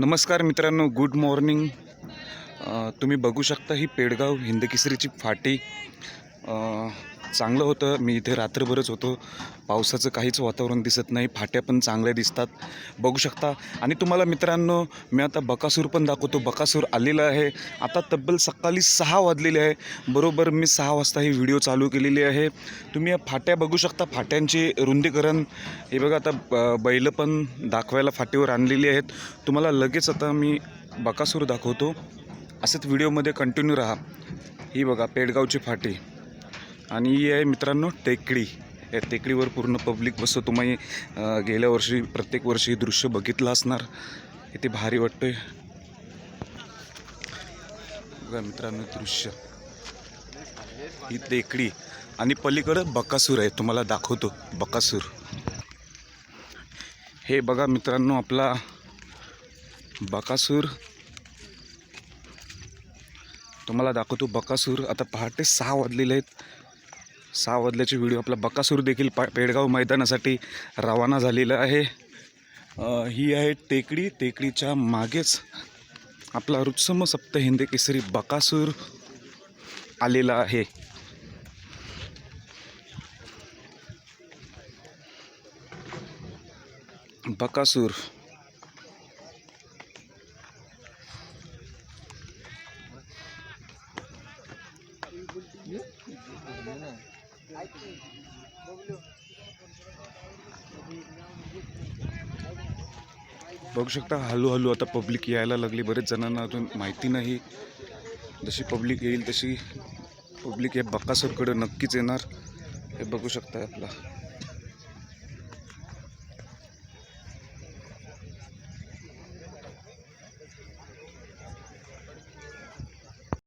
नमस्कार मित्रांनो good morning तुम्ही बघू शकता ही पेडगाव हिंदकेसरीची फाटी. चांगलं होतं. मी इथे रात्रभरच होतो. पावसाचं काहीच वातावरण दिसत नाही. फाट्या पण चांगल्या दिसतात. बघू शकता. आणि तुम्हाला मित्रांनो मी आता बकासूर पण दाखवतो. बकासूर आलेला आहे. आता तब्बल सकाळी सहा वाजलेले आहे. बरोबर मी सहा वाजता ही व्हिडिओ चालू केलेली आहे. तुम्ही या फाट्या बघू शकता. फाट्यांचे रुंदीकरण. हे बघा आता ब- बैलं पण दाखवायला फाटीवर आणलेली आहेत. तुम्हाला लगेच आता मी बकासूर दाखवतो. असंच व्हिडिओमध्ये कंटिन्यू राहा. ही बघा पेडगावची फाटी. आणि ही आहे मित्रांनो टेकडी. या टेकडीवर पूर्ण पब्लिक बसतो तुम्ही गेल्या वर्षी प्रत्येक वर्षी दृश्य बघितलं असणार. इथे भारी वाटतंय. बघा मित्रांनो दृश्य. ही टेकडी. आणि पलीकडं बकासूर आहे तुम्हाला दाखवतो. बकासूर. हे बघा मित्रांनो आपला बकासूर. तुम्हाला दाखवतो बकासूर. आता पहाटे सहा वाजलेले आहेत. सहा व्हिडिओ आपला बकासूर देखील पा पेडगाव मैदानासाठी रवाना झालेला आहे. ही आहे टेकडी. टेकडीच्या मागेच आपला रुत्सम सप्त हिंदे केसरी बकासूर आलेला आहे. बकासूर. बघू शकता हळूहळू आता पब्लिक यायला लागली. बरेच जणांना अजून माहिती नाही. जशी पब्लिक येईल तशी पब्लिक या बकासूरकडे नक्कीच येणार. हे बघू शकता आपला.